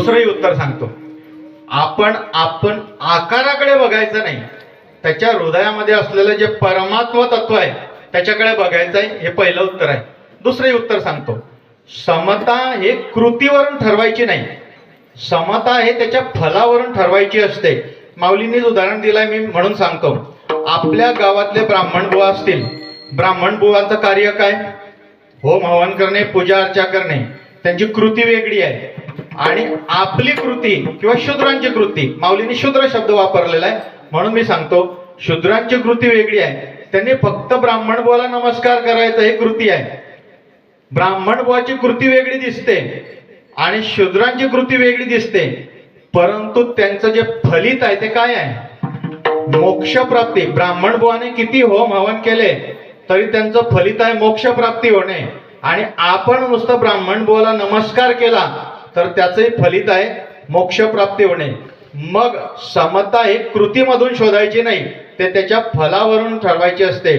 दुसरंही उत्तर सांगतो. आपण आपण आकाराकडे बघायचं नाही. त्याच्या हृदयामध्ये असलेलं जे परमात्म तत्व आहे त्याच्याकडे बघायचं आहे हे पहिलं उत्तर आहे. दुसरंही उत्तर सांगतो. समता हे कृतीवरून ठरवायची नाही. समता हे त्याच्या फलावरून ठरवायची असते. माऊलींनीच उदाहरण दिलंय मी म्हणून सांगतो. आपल्या गावातले ब्राह्मण बुवा असतील. ब्राह्मण बुवांचं कार्य काय? होम हवन करणे पूजा अर्चा करणे. त्यांची कृती वेगळी आहे. आणि आपली कृती किंवा शूद्रांची कृती. माऊलीने शूद्र शब्द वापरलेला आहे. म्हणून मी सांगतो शूद्रांची कृती वेगळी आहे. त्यांनी फक्त ब्राह्मण बोला नमस्कार करायचं हे कृती आहे. ब्राह्मण बुवाची कृती वेगळी दिसते आणि शूद्रांची कृती वेगळी दिसते. परंतु त्यांचं जे फलित आहे ते काय आहे? मोक्षप्राप्ती. ब्राह्मण बुवाने किती होम हवन केले तरी त्यांचं फलित आहे मोक्षप्राप्ती होणे. आणि आपण नुसतं ब्राह्मण बुवाला नमस्कार केला तर त्याचंही फलित आहे मोक्षप्राप्ती होणे. मग समता हे कृतीमधून शोधायची नाही ते त्याच्या फलावरून ठरवायची असते.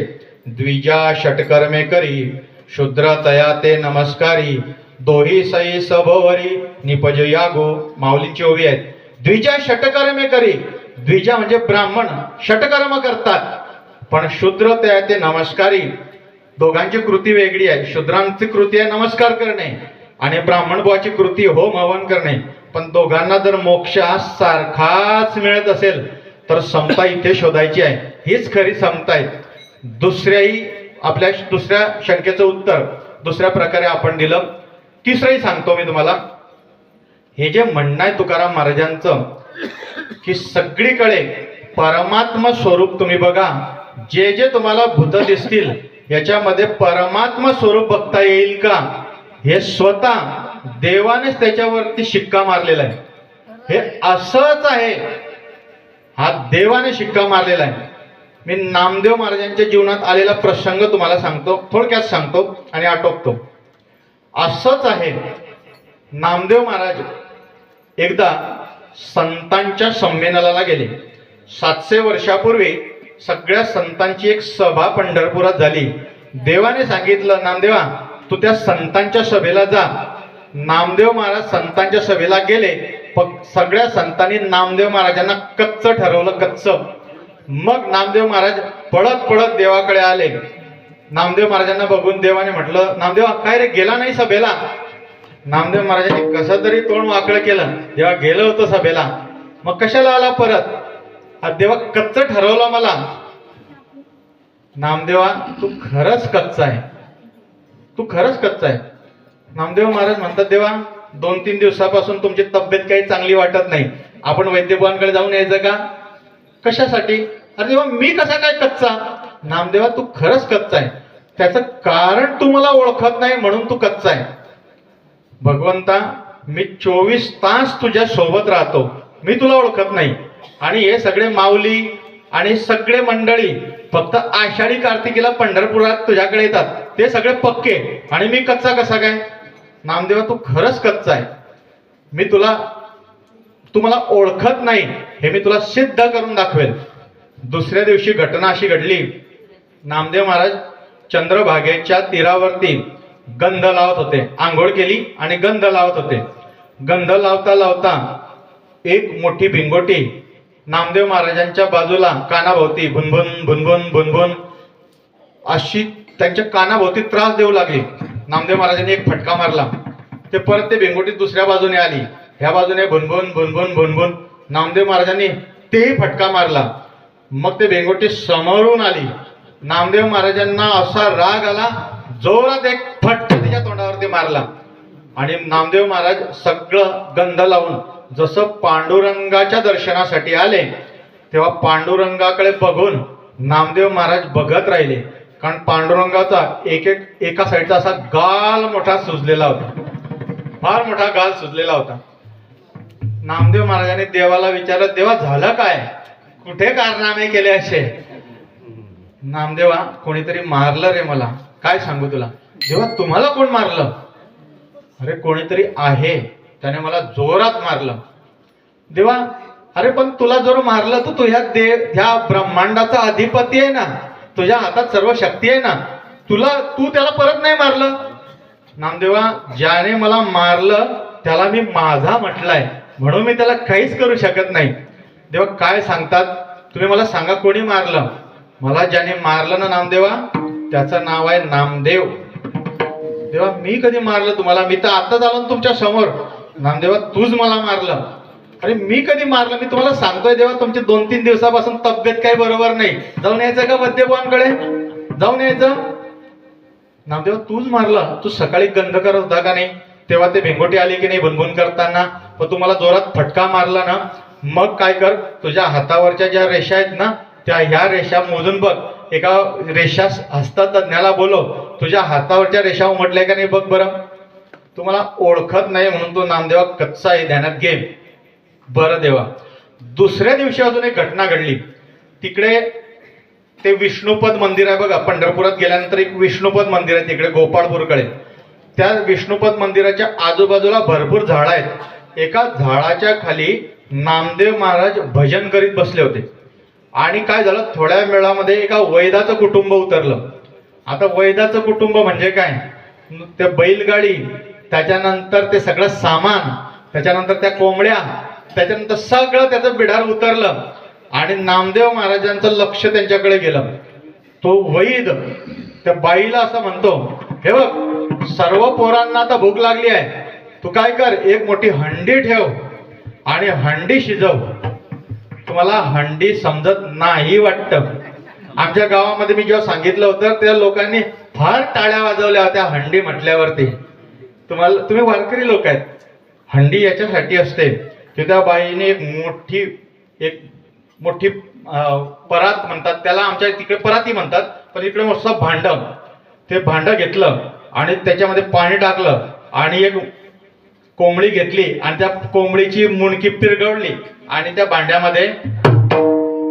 द्विजा षटकर्मे करी शूद्र तया ते नमस्कारी दोही सई सभोवरी निपज यागो माऊलीची ओवी आहेत. द्विजा षटकर्मे करी. द्विजा म्हणजे ब्राह्मण षटकर्म करतात. पण शूद्र त्या ते नमस्कारी. दोघांची कृती वेगळी आहे. शूद्रांची कृती आहे नमस्कार करणे. आणि ब्राह्मण बुवाची कृती होम हवन करणे. पण दोघांना जर मोक्ष सारखाच मिळत असेल तर समता इथे शोधायची आहे. हीच खरी समता आहे. दुसऱ्याही आपल्या दुसऱ्या शंकेचं उत्तर दुसऱ्या प्रकारे आपण दिलं. तिसरंही सांगतो मी तुम्हाला. हे जे म्हणणं आहे तुकाराम महाराजांचं की सगळीकडे परमात्मा स्वरूप तुम्ही बघा. जे जे तुम्हाला भूत दिसतील याच्यामध्ये परमात्मा स्वरूप बघता येईल का? हे स्वतः देवानेच त्याच्यावरती शिक्का मारलेला आहे. हे असंच आहे. हा देवाने शिक्का मारलेला आहे. मी नामदेव महाराजांच्या जीवनात आलेला प्रसंग तुम्हाला सांगतो थोडक्यात सांगतो आणि आटोपतो. असंच आहे. नामदेव महाराज एकदा संतांच्या संमेलनाला गेले. सातशे वर्षापूर्वी सगळ्या संतांची एक सभा पंढरपुरात झाली. देवाने सांगितलं नामदेवा तू त्या संतांच्या सभेला जा. नामदेव महाराज संतांच्या सभेला गेले. सगळ्या संतांनी नामदेव महाराजांना कच्च ठरवलं कच्च. मग नामदेव महाराज पळत पळत देवाकडे आले. नामदेव महाराजांना बघून देवाने म्हटलं नामदेवा काय रे गेला नाही सभेला? नामदेव महाराजांनी कसं तरी तोंड वाकड केलं. जेव्हा गेलं होतं सभेला. मग कशाला आला परत? हा देवा कच्च ठरवलं मला. नामदेवा तू खरंच कच्चा आहे. तू खरंच कच्चा आहे. नामदेव महाराज म्हणतात देवा दोन तीन दिवसापासून तुमची तब्येत काही चांगली वाटत नाही. आपण वैद्यभवांकडे जाऊन यायचं का? कशासाठी? अरे देवा मी कसा काय कच्चा? नामदेवा तू खरंच कच्चा आहे. त्याचं कारण तू मला ओळखत नाही म्हणून तू कच्चा आहे. भगवंता मी चोवीस तास तुझ्या सोबत राहतो. मी तुला ओळखत नाही. आणि हे सगळे माऊली आणि सगळे मंडळी फक्त आषाढी कार्तिकीला पंढरपुरात तुझ्याकडे येतात. ते सगळे पक्के. आणि मी कच्चा कसा काय? नामदेवा तू खरंच कच्चा आहे. मी तुला तू मला ओळखत नाही. हे मी तुला सिद्ध करून दाखवेल. दुसऱ्या दिवशी घटना अशी घडली. नामदेव महाराज चंद्रभागेच्या तीरावरती गंध लावत होते. आंघोळ केली आणि गंध लावत होते. गंध लावता लावता एक मोठी भिंगोटी नामदेव महाराजांच्या बाजूला कानाभोवती भुनभुन भुनभुन भुनभुन अशी त्यांच्या कानाभोवती त्रास देऊ लागली. नामदेव महाराजांनी एक फटका मारला. ते परत ते भिंगोटी दुसऱ्या बाजूने आली. ह्या बाजूने भुनभुन भुनभुन भुनभुन नामदेव महाराजांनी तेही फटका मारला. मग ते भेंगोटी समोरून आली. नामदेव महाराजांना असा राग आला जोरात एक फटका तिच्या तोंडावरती मारला. आणि नामदेव महाराज सगळं गंध लावून जसं पांडुरंगाच्या दर्शनासाठी आले तेव्हा पांडुरंगाकडे बघून नामदेव महाराज बघत राहिले. कारण पांडुरंगाचा एक एक एका साईडचा असा गाल मोठा सुजलेला होता. फार मोठा गाल सुजलेला होता. नामदेव महाराजांनी देवाला विचारलं देवा झालं काय? कुठे कारनामे केले असे? नामदेवा कोणीतरी मारलं रे मला. काय सांगू तुला? देवा तुम्हाला कोण मारलं? अरे कोणीतरी आहे. त्याने मला जोरात मारलं. देवा अरे पण तुला जर मारलं तर तू ह्या देव ह्या ब्रह्मांडाचा अधिपती आहे ना तुझ्या हातात सर्व शक्ती आहे ना तुला तू त्याला परत नाही मारलं. नामदेवा ज्याने मला मारलं त्याला मी माझा म्हटलाय म्हणून मी त्याला काहीच करू शकत नाही. देवा काय सांगतात? तुम्ही मला सांगा कोणी मारलं? मला ज्याने मारलं ना नामदेवा त्याचं नाव आहे नामदेव. देवा मी कधी मारलं तुम्हाला? मी तर आताच आलो ना तुमच्यासमोर. नामदेवा तूच मला मारलं. अरे मी कधी मारलं? मी तुम्हाला सांगतोय देवा तुमची दोन तीन दिवसापासून तब्येत काही बरोबर नाही. जाऊन यायचं का वद्यपांकडे जाऊन यायचं. नामदेवा तूच मारला. तू सकाळी गंध करत होता का नाही? तेव्हा ते भेंगोटी आली की नाही भुनभुन करताना? मग तुम्हाला जोरात फटका मारला ना? मग काय कर? तुझ्या हातावरच्या ज्या रेषा आहेत ना त्या ह्या रेषा मोजून बघ. एका रेषा हस्ततज्ञाला बोलव. तुझ्या हातावरच्या रेषा उमटल्या का नाही बघ बरं. तुम्हाला ओळखत नाही म्हणून तो नामदेवा कच्चा आहे ध्यानात घे बरं देवा. दुसऱ्या दिवशी अजून एक घटना घडली. तिकडे ते विष्णुपद मंदिर आहे बघा पंढरपुरात गेल्यानंतर एक विष्णुपद मंदिर आहे तिकडे गोपाळपूरकडे. त्या विष्णुपद मंदिराच्या आजूबाजूला भरपूर झाडं आहेत. एका झाडाच्या खाली नामदेव महाराज भजन करीत बसले होते. आणि काय झालं? थोड्या वेळामध्ये एका वैदाचं कुटुंब उतरलं. आता वैदाचं कुटुंब म्हणजे काय? त्या बैलगाडी त्याच्यानंतर ते सगळं सामान त्याच्यानंतर त्या कोंबड्या त्याच्यानंतर सगळं त्याचं बिढार उतरलं आणि नामदेव महाराजांचं लक्ष त्यांच्याकडे गेलं. तो वैद त्या बाईला असं म्हणतो हे बघ सर्व पोरांना आता भूक लागली आहे. तू काय कर एक मोठी हंडी ठेव आणि हंडी शिजव. तुम्हाला हंडी समजत नाही वाटतं. आमच्या गावामध्ये मी जेव्हा सांगितलं होतं त्या लोकांनी फार टाळ्या वाजवल्या होत्या हंडी म्हटल्यावरती. तुम्हाला तुम्ही वारकरी लोक आहेत. हंडी याच्यासाठी असते. की त्या बाईने एक मोठी एक मोठी परात म्हणतात. त्याला आमच्या तिकडे पराती म्हणतात पण इकडे मस्त भांडं. ते भांडं घेतलं आणि त्याच्यामध्ये पाणी टाकलं आणि एक कोंबडी घेतली आणि त्या कोंबडीची मुणकी पिरगवली आणि त्या भांड्यामध्ये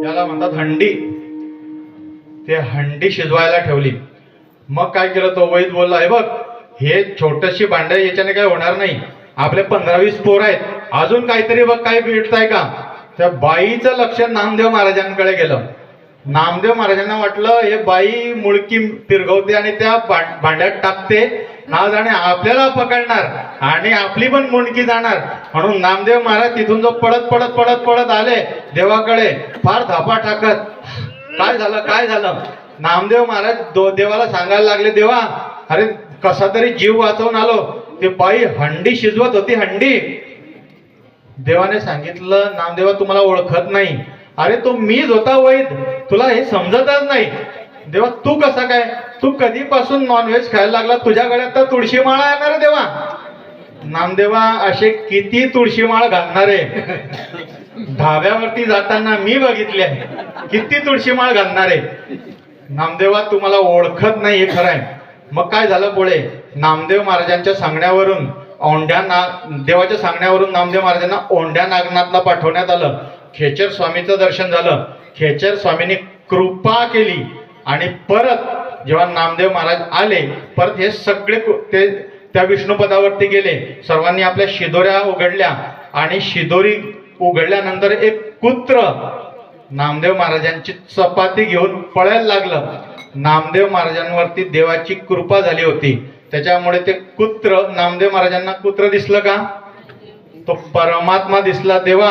याला म्हणतात हंडी. ते हंडी शिजवायला ठेवली. मग काय केलं तो वैद बोलला आहे बघ हे छोटशी भांड याच्याने काय होणार नाही. आपले पंधरा वीस पोर आहेत. अजून काहीतरी बघ काही भेटताय का? त्या बाईचं लक्ष नामदेव महाराजांकडे गेलं. नामदेव महाराजांना वाटलं हे बाई मुळकी पिरगवते आणि त्या भां- भांड्यात टाकते. आज जाणे आपल्याला पकडणार आणि आपली पण मुंडकी जाणार. म्हणून नामदेव महाराज तिथून जो पडत पडत पडत पडत आले देवाकडे फार धापा टाकत काय झालं काय झालं? नामदेव महाराज दो देवाला सांगायला लागले देवा अरे कसा तरी जीव वाचवून आलो. ते बाई हंडी शिजवत होती हंडी. देवाने सांगितलं नामदेवा तुम्हाला ओळखत नाही. अरे तो मीच होता वैद. तुला हे समजतच नाही. देवा तू कसा काय? तू कधीपासून नॉनव्हेज खायला लागला? तुझ्याकडे आता तर तुळशी माळा येणार देवा. नामदेवा असे किती तुळशी माळ घालणारे धाब्यावरती जाताना मी बघितले आहे. किती तुळशी माळ घालणारे नामदेवा तुम्हाला ओळखत नाही हे खरं आहे. मग काय झालं पुढे नामदेव महाराजांच्या सांगण्यावरून औंढ्या ना देवाच्या सांगण्यावरून नामदेव महाराजांना औंढ्या नागनाथला पाठवण्यात आलं. खेचर स्वामीचं दर्शन झालं. खेचर स्वामींनी कृपा केली आणि परत जेव्हा नामदेव महाराज आले परत हे सगळे कु- ते त्या विष्णुपदावरती गेले. सर्वांनी आपल्या शिदोऱ्या उघडल्या आणि शिदोरी उघडल्यानंतर एक कुत्र नामदेव महाराजांची चपाती घेऊन पळायला लागलं. नामदेव महाराजांवरती देवाची कृपा झाली होती. त्याच्यामुळे ते कुत्र नामदेव महाराजांना कुत्र दिसलं का? तो परमात्मा दिसला देवा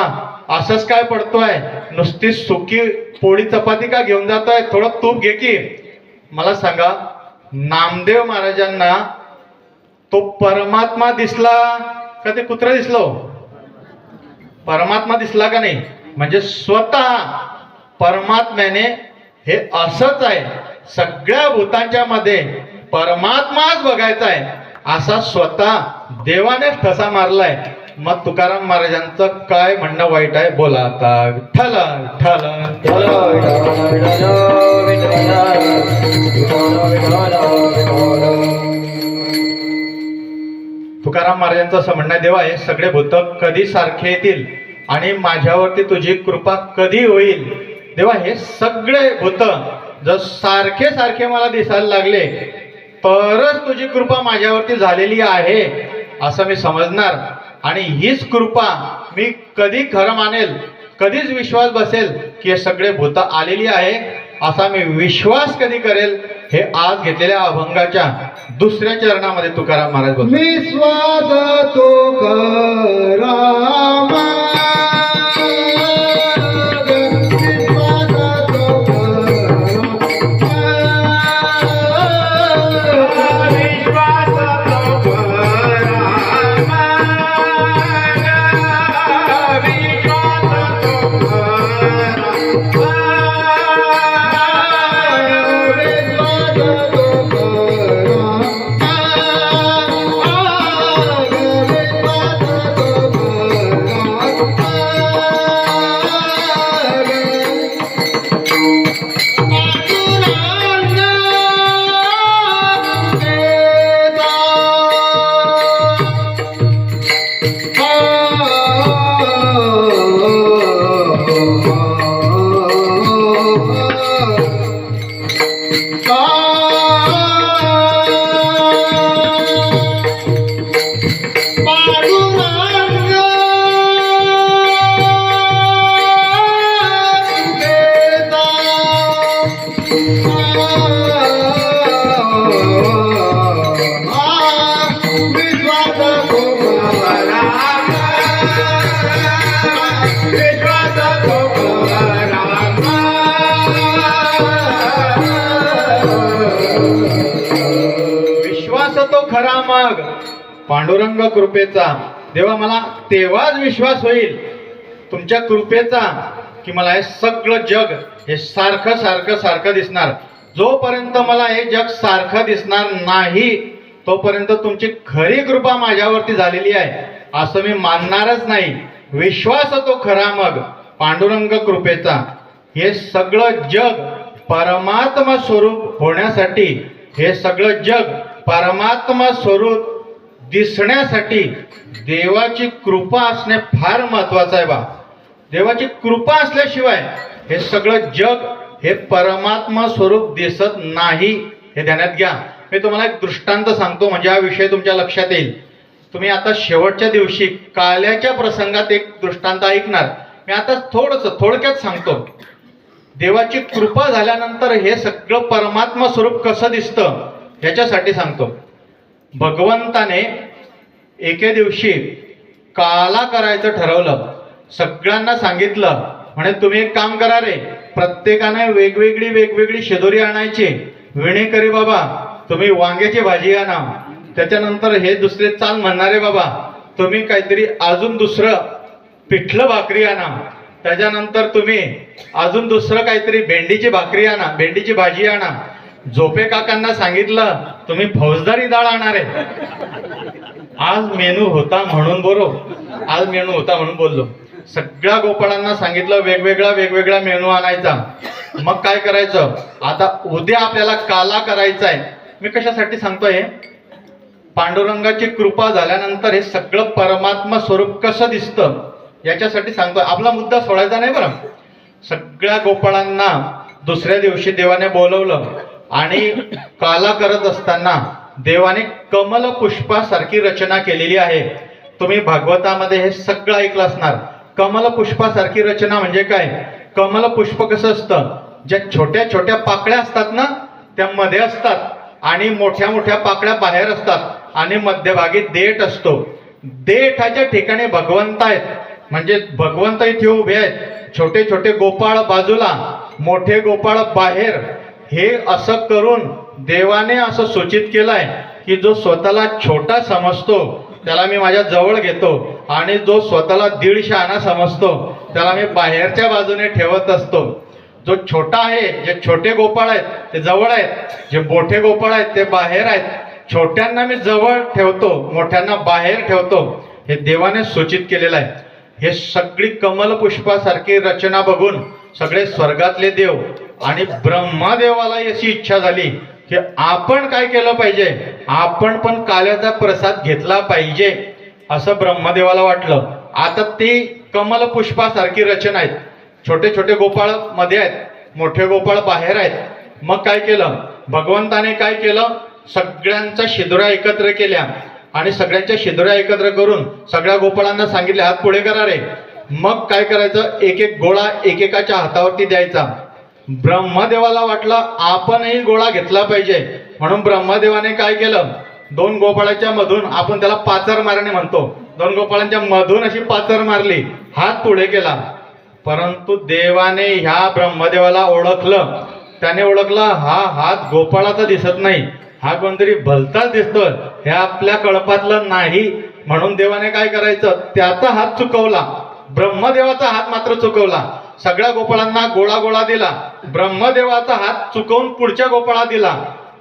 असंच काय पडतोय? नुसती सुकी पोळी चपाती का घेऊन जातोय? थोडं तूप घे की. मला सांगा नामदेव महाराजांना तो परमात्मा दिसला का ते कुत्र दिसलो? परमात्मा दिसला का नाही? म्हणजे स्वतः परमात्म्याने हे असंच आहे. सगळ्या भूतांच्या मध्ये परमात्माच बघायचा आहे. असा स्वतः देवानेच ठसा मारलाय. मग तुकाराम महाराजांचं काय म्हणणं वाईट आहे? बोला आता. विठ्ठल विठ्ठल. तुकाराम महाराजांचं असं म्हणणं आहे, देवा हे सगळे भूत कधी सारखे येतील? आणि माझ्यावरती तुझी कृपा कधी होईल? देवा हे सगळे भूत जर सारखे सारखे मला दिसायला लागले तरच तुझी कृपा माझ्यावरती झालेली आहे असं मी समजणार. आणि हीच कृपा मी कधी खरं मानेल कधीच विश्वास बसेल की हे सगळे भूत आलेली आहे असा मी विश्वास कधी करेल हे आज घेतलेल्या अभंगाच्या दुसऱ्या चरणामध्ये तुकाराम महाराज विश्वास तो पांडुरंग कृपेचा. देवा मला तेव्हाच विश्वास होईल तुमच्या कृपेचा की मला हे सगळं जग हे सारखं सारखं सारखं दिसणार. जोपर्यंत मला हे जग सारखं दिसणार नाही तोपर्यंत तुमची खरी कृपा माझ्यावरती झालेली आहे. असं मी मानणारच नाही. विश्वास तो खरा मग पांडुरंग कृपेचा. हे सगळं जग परमात्मा स्वरूप होण्यासाठी हे सगळं जग परमात्मा स्वरूप दिसण्यासाठी देवाची कृपा असणे फार महत्वाचं आहे बा. देवाची कृपा असल्याशिवाय हे सगळं जग हे परमात्मा स्वरूप दिसत नाही हे ध्यानात घ्या. मी तुम्हाला एक दृष्टांत सांगतो म्हणजे हा विषय तुमच्या लक्षात येईल. तुम्ही आता शेवटच्या दिवशी काल्याच्या प्रसंगात एक दृष्टांत ऐकणार. मी आता थोडंसं थोडक्यात सांगतो. देवाची कृपा झाल्यानंतर हे सगळं परमात्मा स्वरूप कसं दिसतं ह्याच्यासाठी सांगतो. भगवंताने एके दिवशी काला करायचं ठरवलं. सगळ्यांना सांगितलं. म्हणे तुम्ही एक काम करा रे. प्रत्येकाने वेगवेगळी वेगवेगळी शेदोरी आणायची. विणेकरी बाबा. तुम्ही वांग्याची भाजी आणा. त्याच्यानंतर हे दुसरे चाल म्हणणारे बाबा. तुम्ही काहीतरी अजून दुसरं पिठलं भाकरी आणा. त्याच्यानंतर तुम्ही अजून दुसरं काहीतरी भेंडीची भाकरी आणा. भेंडीची भाजी आणा. झोपे काकांना सांगितलं तुम्ही फौजदारी डाळ आणणार आहे. आज मेनू होता म्हणून बोलो. आज मेनू होता म्हणून बोललो. सगळ्या गोपाळांना सांगितलं वेगवेगळा वेगवेगळा मेनू आणायचा. मग काय करायचं? आता उद्या आपल्याला काला करायचा आहे. मी कशासाठी सांगतोय? पांडुरंगाची कृपा झाल्यानंतर हे सगळं परमात्मा स्वरूप कसं दिसतं याच्यासाठी सांगतोय. आपला मुद्दा सोडायचा नाही बरं. सगळ्या गोपाळांना दुसऱ्या दिवशी देवाने बोलवलं. आणि काला करत असताना देवाने कमल पुष्पासारखी रचना केलेली आहे. तुम्ही भागवतामध्ये हे सगळं ऐकलं असणार. कमल पुष्पासारखी रचना म्हणजे काय? कमल पुष्प कसं असतं? ज्या छोट्या छोट्या पाकळ्या असतात ना त्या मध्ये असतात आणि मोठ्या मोठ्या पाकळ्या बाहेर असतात आणि मध्यभागी देठ असतो. देठाच्या ठिकाणी भगवंत आहेत. म्हणजे भगवंत इथे उभे आहेत. छोटे छोटे गोपाळ बाजूला मोठे गोपाळ बाहेर हे असं करून देवाने असं सूचित केलंय की जो स्वतःला छोटा समजतो त्याला मी माझ्या जवळ घेतो आणि जो स्वतःला दीड शहाणा समजतो त्याला मी बाहेरच्या बाजूने ठेवत असतो. जो छोटा आहे जे छोटे गोपाळ आहेत ते जवळ आहेत जे मोठे गोपाळ आहेत ते बाहेर आहेत छोट्यांना मी जवळ ठेवतो मोठ्यांना बाहेर ठेवतो हे देवाने सूचित केलेलं आहे. हे सगळी कमल पुष्पासारखी रचना बघून सगळे स्वर्गातले देव आणि ब्रह्मादेवाला अशी इच्छा झाली की आपण काय केलं पाहिजे? आपण पण काल्याचा प्रसाद घेतला पाहिजे असं ब्रह्मदेवाला वाटलं. आता ती कमल पुष्पासारखी रचना आहेत. छोटे छोटे गोपाळमध्ये आहेत मोठे गोपाळ बाहेर आहेत. मग काय केलं? भगवंताने काय केलं? सगळ्यांच्या शिदुऱ्या एकत्र केल्या. आणि सगळ्यांच्या शिदुऱ्या एकत्र करून सगळ्या गोपाळांना सांगितले हात पुढे करा रे. मग काय करायचं? एक एक गोळा एकेकाच्या हातावरती द्यायचा. ब्रह्मदेवाला वाटलं आपणही गोळा घेतला पाहिजे. म्हणून ब्रह्मदेवाने काय केलं? दोन गोपाळाच्या मधून आपण त्याला पाचर मारणे म्हणतो. दोन गोपाळांच्या मधून अशी पाचर मारली. हात पुढे केला. परंतु देवाने ह्या ब्रह्मदेवाला ओळखलं. त्याने ओळखलं हा हात गोपाळाचा दिसत नाही. हा कोणतरी भलताच दिसतोय. हे आपल्या कळपातलं नाही. म्हणून देवाने काय करायचं? त्याचा हात चुकवला. ब्रह्मदेवाचा हात मात्र चुकवला. सगळ्या गोपाळांना गोळा गोळा दिला. ब्रह्मदेवाचा हात चुकवून पुढच्या गोपाळा दिला.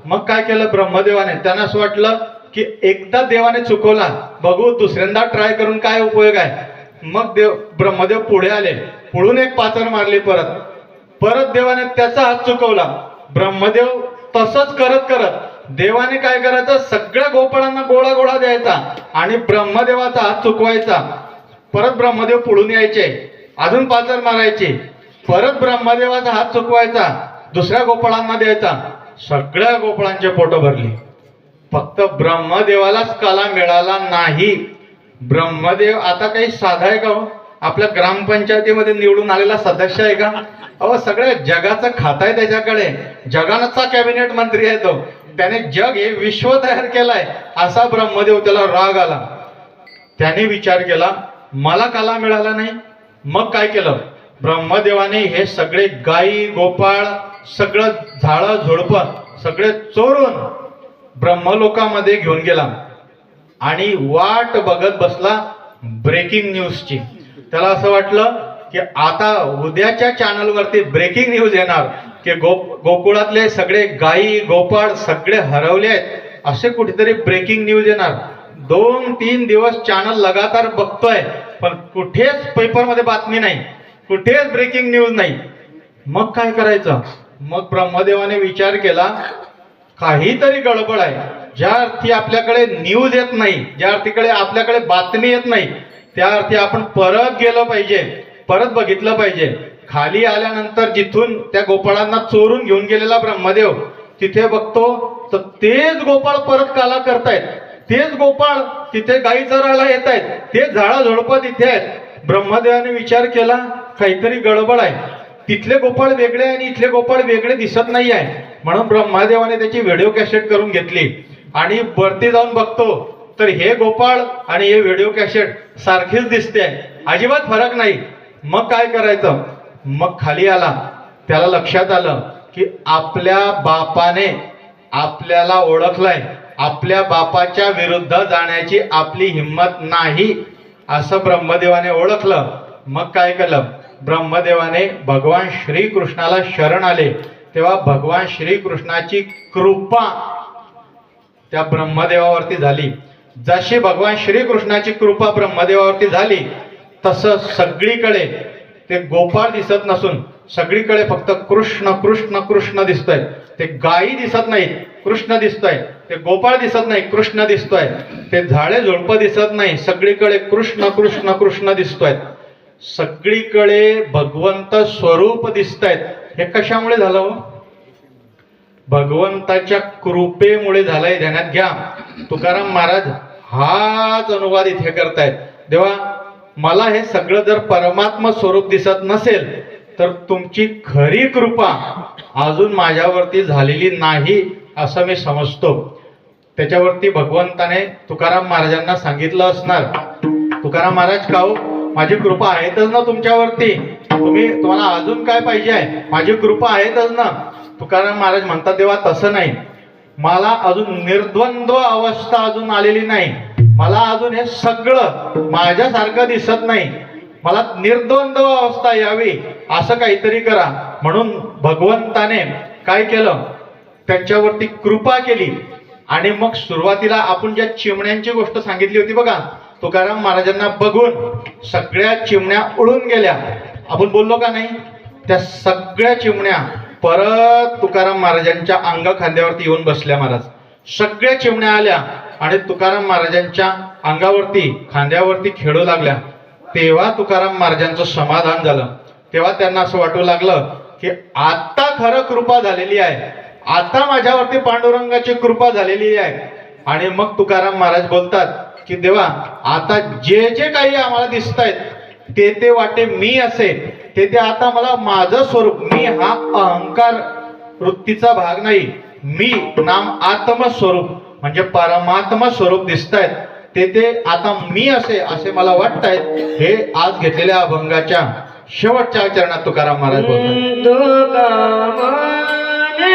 मग काय केलं ब्रह्मदेवाने? त्यांना असं वाटलं की एकदा देवाने चुकवला बघू दुसऱ्यांदा ट्राय करून काय उपयोग आहे. मग देव ब्रह्मदेव पुढे आले. पुढून एक पाचर मारली परत. परत देवाने त्याचा हात चुकवला. ब्रह्मदेव तसंच करत करत देवाने काय करायचं? सगळ्या गोपाळांना गोळा गोळा द्यायचा आणि ब्रह्मदेवाचा हात चुकवायचा. परत ब्रह्मदेव पुढून यायचे. अजून पाचर मारायचे. परत ब्रह्मदेवाचा हात चुकवायचा. दुसऱ्या गोपाळांना द्यायचा सगळ्या गोपाळांचे पोटं भरली. फक्त ब्रह्मदेवालाच कला मिळाला नाही. ब्रह्मदेव आता काही साधा आहे का हो? आपल्या ग्रामपंचायतीमध्ये निवडून आलेला सदस्य आहे का? अहो सगळ्या जगाचं खात आहे त्याच्याकडे. जगानचा कॅबिनेट मंत्री आहे तो. त्याने जग हे विश्व तयार केलाय. असा ब्रह्मदेव त्याला राग आला. त्याने विचार केला मला कला मिळाला नाही. मग काय केलं? ब्रह्मदेवाने हे सगळे गायी गोपाळ सगळं झाडं झुडपं सगळे चोरून ब्रह्मलोकामध्ये घेऊन गेला. आणि वाट बघत बसला ब्रेकिंग न्यूजची त्याला असं वाटलं की आता उद्याच्या चॅनलवरती ब्रेकिंग न्यूज येणार की गो गोकुळातले सगळे गायी गोपाळ सगळे हरवले आहेत. असे कुठेतरी ब्रेकिंग न्यूज येणार. दोन तीन दिवस चॅनल लगातार बघतोय. पण कुठेच पेपरमध्ये बातमी नाही. कुठेच ब्रेकिंग न्यूज नाही. मग काय करायचं? मग ब्रह्मदेवाने विचार केला काहीतरी गडबड आहे. ज्या अर्थी आपल्याकडे न्यूज येत नाही ज्या अर्थीकडे आपल्याकडे बातमी येत नाही त्या अर्थी आपण परत गेलो पाहिजे परत बघितलं पाहिजे. खाली आल्यानंतर जिथून त्या गोपाळांना चोरून घेऊन गेलेला ब्रह्मदेव तिथे बघतो तर तेच गोपाळ परत काला करतायत. तेच गोपाळ तिथे गाई चरायला येत आहेत. ते झाडा झुडपं तिथे आहेत. ब्रह्मदेवाने विचार केला काहीतरी गडबड आहे. तिथले गोपाळ वेगळे आणि इथले गोपाळ वेगळे दिसत नाही आहे. म्हणून ब्रह्मदेवाने त्याची व्हिडिओ कॅसेट करून घेतली. आणि वरती जाऊन बघतो तर हे गोपाळ आणि हे व्हिडिओ कॅसेट सारखीच दिसते अजिबात फरक नाही. मग काय करायचं? मग खाली आला. त्याला लक्षात आलं की आपल्या बापाने आपल्याला ओळखलंय. आपल्या बापाच्या विरुद्ध जाण्याची आपली हिंमत नाही असं ब्रह्मदेवाने ओळखलं. मग काय केलं? ब्रह्मदेवाने भगवान श्रीकृष्णाला शरण आले. तेव्हा भगवान श्रीकृष्णाची कृपा त्या ब्रह्मदेवावरती झाली. जशी भगवान श्रीकृष्णाची कृपा ब्रह्मदेवावरती झाली तसं सगळीकडे ते गोपाळ दिसत नसून सगळीकडे फक्त कृष्ण कृष्ण कृष्ण दिसतंय. ते गायी दिसत नाहीत कृष्ण दिसतंय. ते गोपाळ दिसत नाही कृष्ण दिसतोय. ते झाडे झुडपं दिसत नाही सगळीकडे कृष्ण कृष्ण कृष्ण दिसतोय सगळीकडे भगवंत स्वरूप दिसत आहेत हे कशामुळे झालं हो? भगवंताच्या कृपेमुळे झालंय ध्यानात घ्या. तुकाराम महाराज हाच अनुवाद इथे करतायत. देवा मला हे सगळं जर परमात्मा स्वरूप दिसत नसेल तर तुमची खरी कृपा अजून माझ्यावरती झालेली नाही असं मी समजतो. त्याच्यावरती भगवंताने तुकाराम महाराजांना सांगितलं असणार. तुकाराम महाराज काऊ माझी कृपा आहेतच ना तुमच्यावरती? तुम्ही तुम्हाला अजून काय पाहिजे आहे? माझी कृपा आहेतच ना? तुकाराम महाराज म्हणतात तेव्हा तसं नाही. मला अजून निर्द्वंद्व अवस्था अजून आलेली नाही. मला अजून हे सगळं माझ्यासारखं दिसत नाही. मला निर्द्वंद्व अवस्था यावी. असं काहीतरी करा. म्हणून भगवंताने काय केलं? त्यांच्यावरती कृपा केली. आणि मग सुरुवातीला आपण ज्या चिमण्यांची गोष्ट सांगितली होती बघा तुकाराम महाराजांना बघून सगळ्या चिमण्या उडून गेल्या. आपण बोललो का नाही? त्या सगळ्या चिमण्या परत तुकाराम महाराजांच्या अंग खांद्यावरती येऊन बसल्या महाराज. सगळ्या चिमण्या आल्या आणि तुकाराम महाराजांच्या अंगावरती खांद्यावरती खेळू लागल्या. तेव्हा तुकाराम महाराजांचं समाधान झालं. तेव्हा त्यांना असं वाटू लागलं की आता खरं कृपा झालेली आहे. आता माझ्यावरती पांडुरंगाची कृपा झालेली आहे. आणि मग तुकाराम महाराज बोलतात की देवा आता जे जे काही आम्हाला दिसत आहेत ते ते वाटे मी असे. ते ते आता मला माझं स्वरूप मी हा अहंकार वृत्तीचा भाग नाही. मी नाम आत्मस्वरूप म्हणजे परमात्मा स्वरूप दिसत आहेत ते ते आता मी असे असे मला वाटत आहेत हे आज घेतलेल्या अभंगाच्या शेवटच्या चरणात तुकाराम महाराज बोलतात.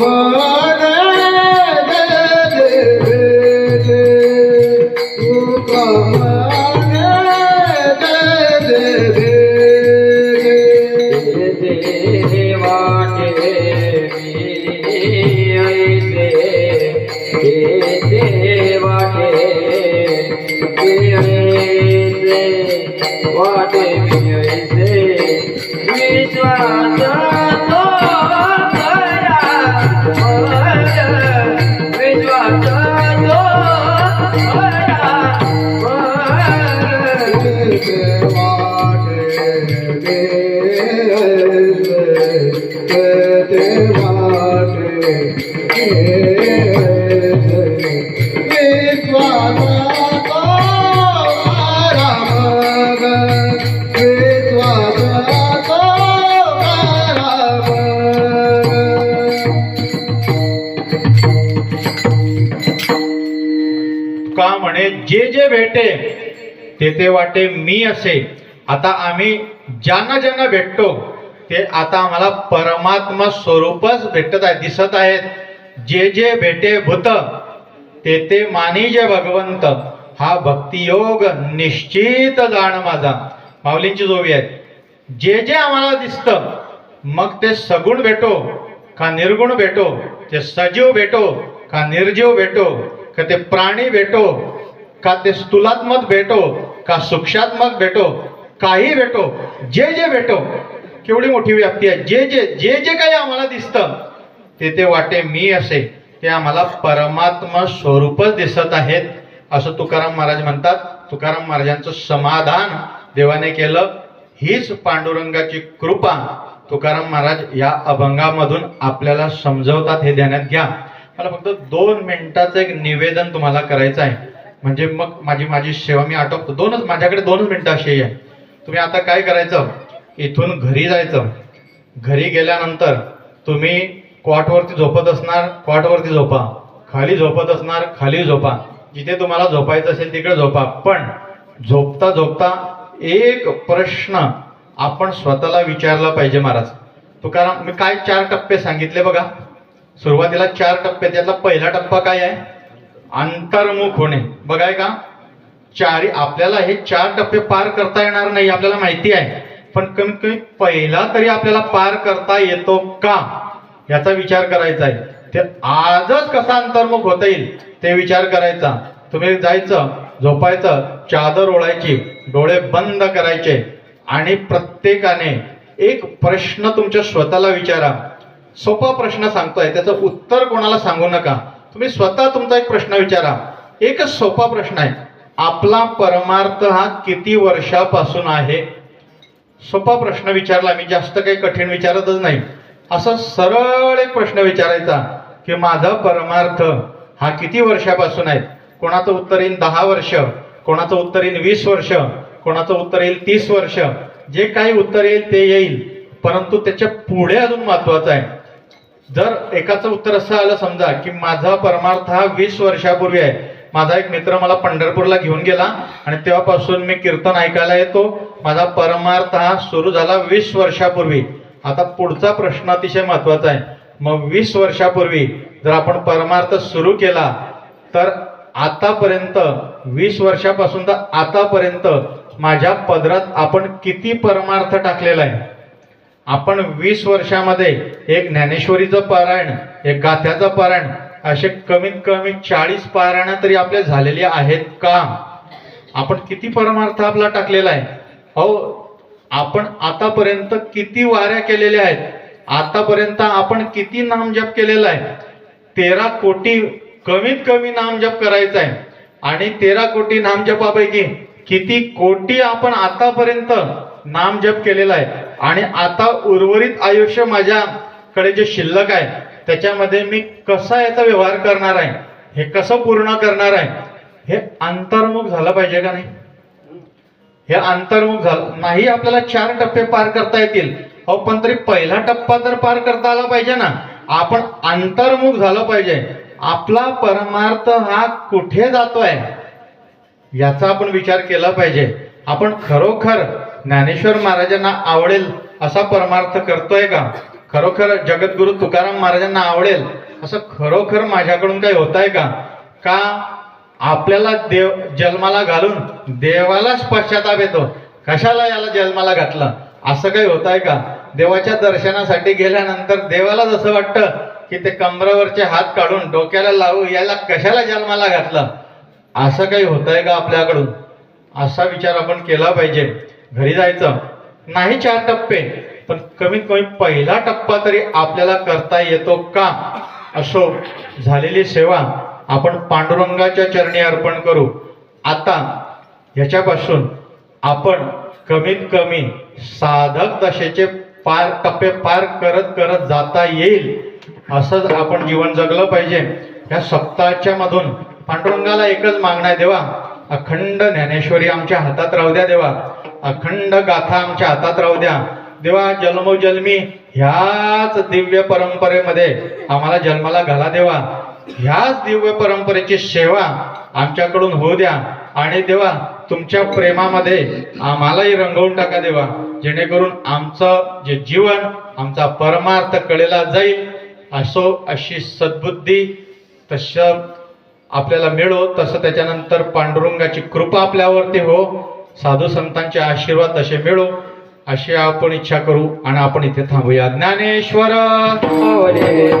वाटे विश्वास तो ते ते वाटे मी असे आता आम्ही ज्यांना ज्यांना भेटतो ते आता आम्हाला परमात्मा स्वरूपच भेटत आहे दिसत आहेत. जे जे भेटे भूत ते ते मानी जे भगवंत हा भक्तियोग निश्चित जाण माझा. माऊलींची जोवी आहे जे जे आम्हाला दिसतं मग ते सगुण भेटो का निर्गुण भेटो? ते सजीव भेटो का निर्जीव भेटो? का ते प्राणी भेटो? का ते स्थूलात्मक भेटो? का सूक्षात्मक भेटो काही भेटो जे जे भेटो केवढी मोठी व्याप्ती आहे. जे जे जे जे काही आम्हाला दिसतं ते ते वाटे मी असे ते आम्हाला परमात्मा स्वरूपच दिसत आहेत असं तुकाराम महाराज म्हणतात. तुकाराम महाराजांचं समाधान देवाने केलं. हीच पांडुरंगाची कृपा तुकाराम महाराज या अभंगामधून आपल्याला समजवतात. हे ध्यानात घ्या. मला फक्त दोन मिनिटाचं एक निवेदन तुम्हाला करायचं आहे. म्हणजे मग माझी माझी सेवा मी आटोपतो. दोनच माझ्याकडे दोनच मिनटं अशी आहे. तुम्ही आता काय करायचं? इथून घरी जायचं. घरी गेल्यानंतर तुम्ही क्वाटवरती झोपत असणार क्वाटवरती झोपा. खाली झोपत असणार खाली झोपा. जिथे तुम्हाला झोपायचं असेल तिकडे झोपा. पण झोपता झोपता एक प्रश्न आपण स्वतःला विचारला पाहिजे महाराज. तुकाराम मी काय चार टप्पे सांगितले बघा. सुरुवातीला चार टप्पे त्यातला पहिला टप्पा काय आहे? अंतर्मुख होणे. बघाय का? चारी आपल्याला हे चार टप्पे पार करता येणार नाही आपल्याला माहिती आहे. पण कमीत कमी पहिला तरी आपल्याला पार करता येतो का? याचा विचार करायचा आहे. ते आजच कसा अंतर्मुख होता येईल ते विचार करायचा. तुम्ही जायचं झोपायचं चादर ओढायची डोळे बंद करायचे. आणि प्रत्येकाने एक प्रश्न तुमच्या स्वतःला विचारा. सोपा प्रश्न सांगतोय त्याचं उत्तर कोणाला सांगू नका. तुम्ही स्वतः तुमचा एक प्रश्न विचारा. एकच सोपा प्रश्न आहे. आपला परमार्थ हा किती वर्षापासून आहे? सोपा प्रश्न विचारला. मी जास्त काही कठीण विचारतच नाही. असा सरळ एक प्रश्न विचारायचा की माझा परमार्थ हा किती वर्षापासून आहे? कोणाचं उत्तर येईल दहा वर्ष? कोणाचं उत्तर येईल वीस वर्ष? कोणाचं उत्तर येईल तीस वर्ष? जे काही उत्तर येईल ते येईल. परंतु त्याच्या पुढे अजून महत्वाचं आहे. जर एकाचं उत्तर असं आलं समजा की माझा परमार्थ हा वीस वर्षापूर्वी आहे. माझा एक मित्र मला पंढरपूरला घेऊन गेला आणि तेव्हापासून मी कीर्तन ऐकायला येतो. माझा परमार्थ हा सुरू झाला वीस वर्षापूर्वी. आता पुढचा प्रश्न अतिशय महत्त्वाचा आहे. मग वीस वर्षापूर्वी जर आपण परमार्थ सुरू केला तर आतापर्यंत वीस वर्षापासून तर आतापर्यंत माझ्या पदरात आपण किती परमार्थ टाकलेला आहे? आपण वीस वर्षामध्ये एक ज्ञानेश्वरीचं पारायण एक गाथ्याचं पारायण असे कमीत कमी चाळीस पारायणा तरी आपल्या झालेली आहेत का? आपण किती परमार्थ आपला टाकलेला आहे? अहो आपण आतापर्यंत किती वाऱ्या केलेल्या आहेत? आतापर्यंत आपण किती नामजप केलेला आहे? तेरा कोटी कमीत कमी नामजप करायचा आहे. आणि तेरा कोटी नामजपापैकी किती कोटी आपण आतापर्यंत नामजप केलेला आहे. आणि आता उर्वरित आयुष्य माझ्याकडे जे शिल्लक आहे त्याच्यामध्ये मी कसा याचा व्यवहार करणार आहे हे कसं पूर्ण करणार आहे हे अंतर्मुख झालं पाहिजे का नाही? हे अंतर्मुख झालं. नाही आपल्याला चार टप्पे पार करता येतील. अहो पण तरी पहिला टप्पा तर पार करता आला पाहिजे ना. आपण अंतर्मुख झालं पाहिजे. आपला परमार्थ हा कुठे जातोय याचा आपण विचार केला पाहिजे. आपण खरोखर ज्ञानेश्वर महाराजांना आवडेल असा परमार्थ करतोय का? खरोखर जगद्गुरु तुकाराम महाराजांना आवडेल असं खरोखर माझ्याकडून काही होत आहे का? का आपल्याला देव जन्माला घालून देवालाच पश्चाताप येतो? कशाला याला जन्माला घातलं? असं काही होत आहे का? देवाच्या दर्शनासाठी गेल्यानंतर देवाला जसं वाटतं की ते कमरावरचे हात काढून डोक्याला लावू याला कशाला जन्माला घातलं? असं काही होत आहे का आपल्याकडून? असा विचार आपण केला पाहिजे. घरी जायचं. नाही चार टप्पे पण कमीत कमी पहिला टप्पा तरी आपल्याला करता येतो का? असो झालेली सेवा आपण पांडुरंगाच्या चरणी अर्पण करू. आता ह्याच्यापासून आपण कमीत कमी साधक दशेचे पार टप्पे पार करत करत जाता येईल असंच आपण जीवन जगलं पाहिजे. या सप्ताहाच्या मधून पांडुरंगाला एकच मागणं आहे देवा अखंड ज्ञानेश्वरी आमच्या हातात राहू द्या देवा. अखंड गाथा आमच्या हातात राहू द्या. देवा जन्मोजन्मी ह्याच दिव्य परंपरेमध्ये आम्हाला जन्माला घाला देवा. ह्याच दिव्य परंपरेची सेवा आमच्याकडून होऊ द्या. आणि देवा तुमच्या प्रेमामध्ये आम्हालाही रंगवून टाका देवा. जेणेकरून आमचं जे जीवन आमचा परमार्थ कळेला जाईल. असो अशी सद्बुद्धी तसं आपल्याला मिळो तसं त्याच्यानंतर पांडुरंगाची कृपा आपल्यावरती हो. साधू संतांचे आशीर्वाद तसे मिळो अशी आपण इच्छा करू आणि आपण इथे थांबूया. ज्ञानेश्वर! माऊली.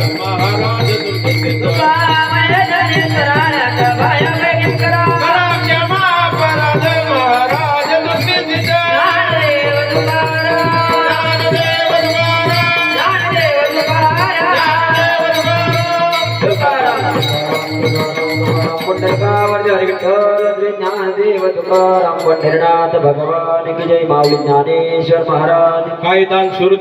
तुकाराम पंढरीनाथ भगवान की जय माऊ ज्ञानेश्वर महाराज. कायदान दान सुरू